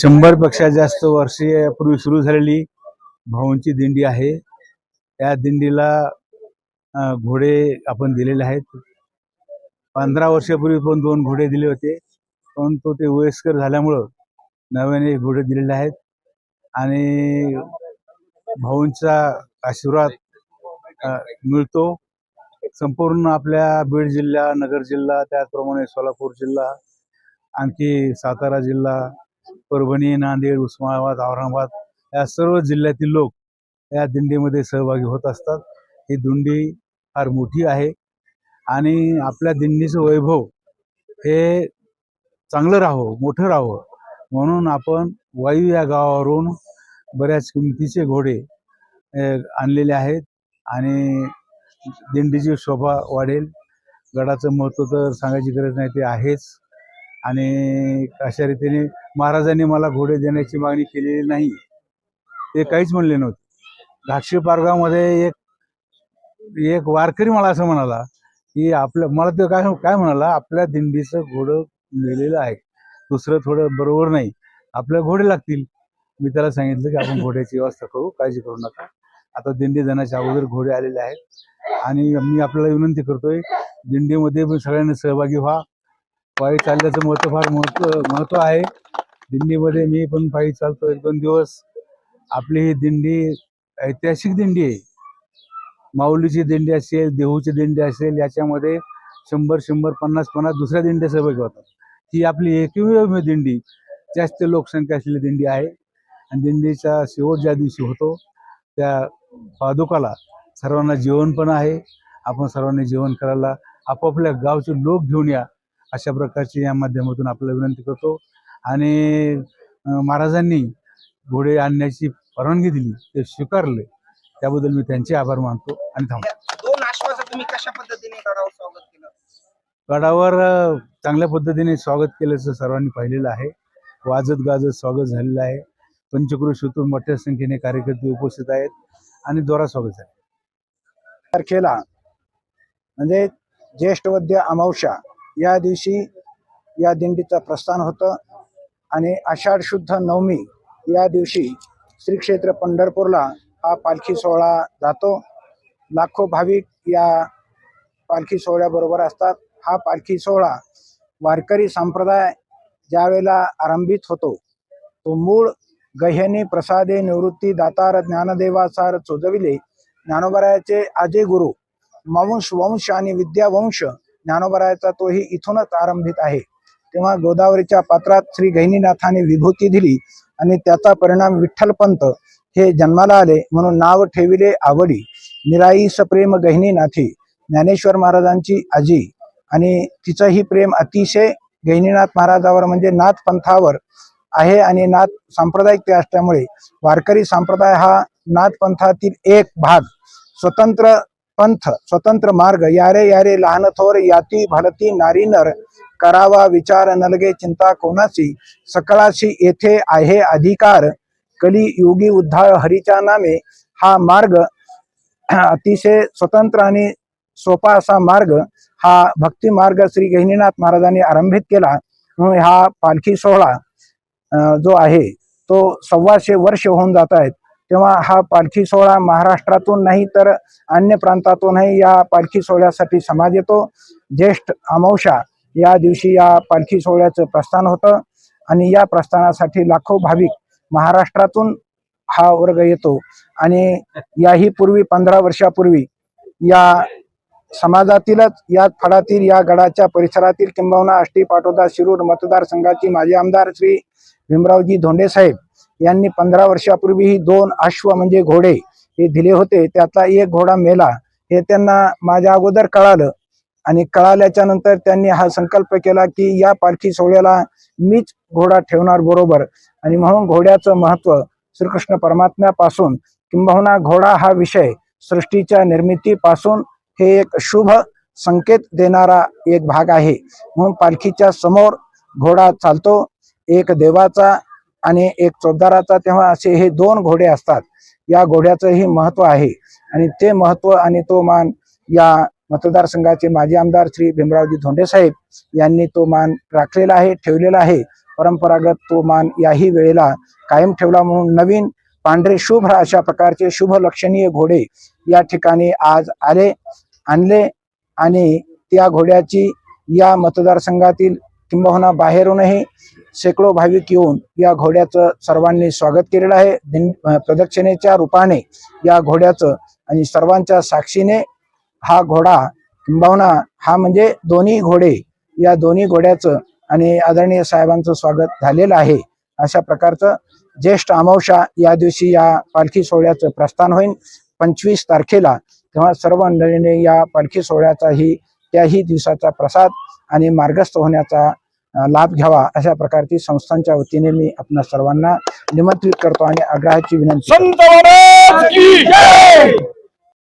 शंभरपेक्षा जास्त वर्षापूर्वी सुरू झालेली भाऊंची दिंडी आहे. त्या दिंडीला घोडे आपण दिलेले आहेत. पंधरा वर्षापूर्वी पण दोन घोडे दिले होते. पण तो ते वयस्कर झाल्यामुळं नव्याने घोडे दिलेले आहेत. आणि भाऊंचा आशीर्वाद मिळतो. संपूर्ण आपल्या बीड जिल्हा नगर जिल्हा त्याचप्रमाणे सोलापूर जिल्हा आणखी सातारा जिल्हा परभणी नांदेड उस्मानाबाद औरंगाबाद या सर्व जिल्ह्यातील लोक या दिंडीमध्ये सहभागी होत असतात. ही दिंडी फार मोठी आहे आणि आपल्या दिंडीचं वैभव हे चांगलं राहावं मोठं राहावं. म्हणून आपण वायू या गावावरून बऱ्याच किमतीचे घोडे आणलेले आहेत आणि दिंडीची शोभा वाढेल. गडाचं महत्त्व तर सांगायची गरज नाही ते आहेच. आणि अशा रीतीने महाराजांनी मला घोडे देण्याची मागणी केलेली नाही. ते काहीच म्हणले नव्हते. घाटशी पारगावमध्ये एक एक वारकरी मला असं म्हणाला की आपलं मला ते काय काय म्हणाला आपल्या दिंडीचं घोडं लिहिलेलं आहे. दुसरं थोडं बरोबर नाही. आपल्या घोडे लागतील. मी त्याला सांगितलं की आपण घोड्याची व्यवस्था करू काळजी करू नका. आता दिंडी जाण्याच्या अगोदर घोडे आलेले आहेत. आणि मी आपल्याला विनंती करतोय दिंडीमध्ये सगळ्यांनी सहभागी व्हा. पायी चालल्याचं महत्त्व फार महत्त्व महत्त्व आहे. दिंडीमध्ये मी पण पायी चालतो एक दोन दिवस. आपली ही दिंडी ऐतिहासिक दिंडी आहे. माऊलीची दिंडी असेल देहूची दिंडी असेल याच्यामध्ये शंभर शंभर पन्नास पन्नास दुसऱ्या दिंड्या सहभागी होतात. ही आपली एकमेव दिंडी जास्त लोकसंख्या असलेली दिंडी आहे. आणि दिंडीचा शेवट ज्या दिवशी होतो त्या पादुकाला सर्वांना जेवण पण आहे. आपण सर्वांनी जेवण करायला आपापल्या गावचे लोक घेऊन या. अशा प्रकारची या माध्यमातून आपल्याला विनंती करतो. आणि महाराजांनी घोडे आणण्याची परवानगी दिली ते स्वीकारले. त्याबद्दल मी त्यांचे आभार मानतो आणि थांबतो. तुम्ही कशा पद्धतीने गडावर स्वागत केलं? गडावर चांगल्या पद्धतीने स्वागत केल्याचं सर्वांनी पाहिलेलं आहे. वाजत गाजत स्वागत झालेलं आहे. पंचक्रोशीतून मोठ्या संख्येने कार्यकर्ते उपस्थित आहेत आणि जोरात स्वागत झाले. तारखेला म्हणजे ज्येष्ठ वद्य अमावस्या या दिवशी या दिंडीचं प्रस्थान होतं आणि आषाढ शुद्ध नवमी या दिवशी श्री क्षेत्र पंढरपूरला हा पालखी सोहळा जातो. लाखो भाविक या पालखी सोहळ्याबरोबर असतात. हा पालखी सोहळा वारकरी संप्रदाय ज्यावेळेला आरंभित होतो तो मूळ गह्याने प्रसादे निवृत्ती दातार ज्ञानदेवासार चोजविले. ज्ञानोबरायाचे आजे गुरु वंश वंश आणि विद्यावंश ज्ञानोबरायाचा तोही इथूनच आरंभित आहे. तेव्हा गोदावरीच्या पात्रात श्री गहिनीनाथाने विभूती दिली आणि त्याचा परिणाम विठ्ठलपंत हे जन्माला आले म्हणून नाव ठेविले आवडी. निराईस प्रेम गहिनीनाथी ज्ञानेश्वर महाराजांची आजी आणि तिचंही प्रेम अतिशय गहिनीनाथ महाराजावर म्हणजे नाथ पंथावर आहे आणि नाथ सांप्रदायिक ते असल्यामुळे वारकरी संप्रदाय हा नाथ पंथातील एक भाग. स्वतंत्र पंथ स्वतंत्र मार्ग यारे यारे लहान थोर याती भलती नारी नर करावा विचार नलगे चिंता कोणाची सकळाशी येथे आहे अधिकार. कली योगी उद्धार हरीच्या नामे. हा मार्ग अतिशय स्वतंत्र आणि सोपा असा मार्ग. हा भक्ती मार्ग श्री गहिनीनाथ महाराजांनी आरंभित केला. म्हणून हा पालखी सोहळा जो आहे तो सव्वाशे वर्ष होऊन जात आहेत. तेव्हा हा पालखी सोहळा महाराष्ट्रातून नाही तर अन्य प्रांतातूनही या पालखी सोहळ्यासाठी समाज येतो. ज्येष्ठ अमावशा या दिवशी या पालखी सोहळ्याचं प्रस्थान होतं आणि या प्रस्थानासाठी लाखो भाविक महाराष्ट्रातून हा वर्ग येतो. आणि याही पूर्वी पंधरा वर्षापूर्वी या समाजातीलच या फळातील या गडाच्या परिसरातील किंबहुना आष्टी पाटोदा शिरूर मतदारसंघाचे माजी आमदार श्री भीमरावजी धोंडे साहेब यांनी पंधरा वर्षापूर्वी ही दोन अश्व म्हणजे घोडे हे दिले होते. त्यातला एक घोडा मेला. हे त्यांना माझ्या अगोदर कळालं. आणि कळाल्याच्या नंतर त्यांनी हा संकल्प केला की या पालखी सोहळ्याला मीच घोडा ठेवणार बरोबर. आणि म्हणून घोड्याचं महत्त्व श्रीकृष्ण परमात्म्यापासून किंबहुना घोडा हा विषय सृष्टीच्या निर्मितीपासून हे एक शुभ संकेत देणारा एक भाग आहे. म्हणून पालखीच्या समोर घोडा चालतो. एक देवाचा आणि एक चौदाराचा तेव्हा असे हे दोन घोडे असतात. या घोड्याचंही महत्त्व आहे. आणि ते महत्त्व आणि तो मान या मतदारसंघाचे माजी आमदार श्री भीमरावजी धोंडे साहेब यांनी तो मान राखलेला आहे ठेवलेला आहे. परंपरागत तो मान याही वेळेला कायम ठेवला म्हणून नवीन पांढरे शुभ्र अशा प्रकारचे शुभ लक्षणीय घोडे या ठिकाणी आज आले आणले आणि त्या घोड्याची या मतदारसंघातील किंबहुना बाहेरूनही शेकडो भाविक येऊन या घोड्याचं सर्वांनी स्वागत केलेलं आहे. प्रदक्षिणेच्या रूपाने या घोड्याचं आणि सर्वांच्या साक्षीने हा घोडा किंबहुना हा म्हणजे दोन्ही घोडे या दोन्ही घोड्याचं आणि आदरणीय साहेबांचं स्वागत झालेलं आहे. अशा प्रकारचं ज्येष्ठ अमावशा या दिवशी या पालखी सोहळ्याचं प्रस्थान होईल पंचवीस तारखेला तेव्हा सर्व मंडळीने या पालखी सोहळ्याचाही त्याही दिवसाचा प्रसाद आणि मार्गस्थ होण्याचा लाभ घ्यावा अशा प्रकारची संस्थांच्या वतीने मी आपल्या सर्वांना निमंत्रित करतो आणि आग्रहाची विनंती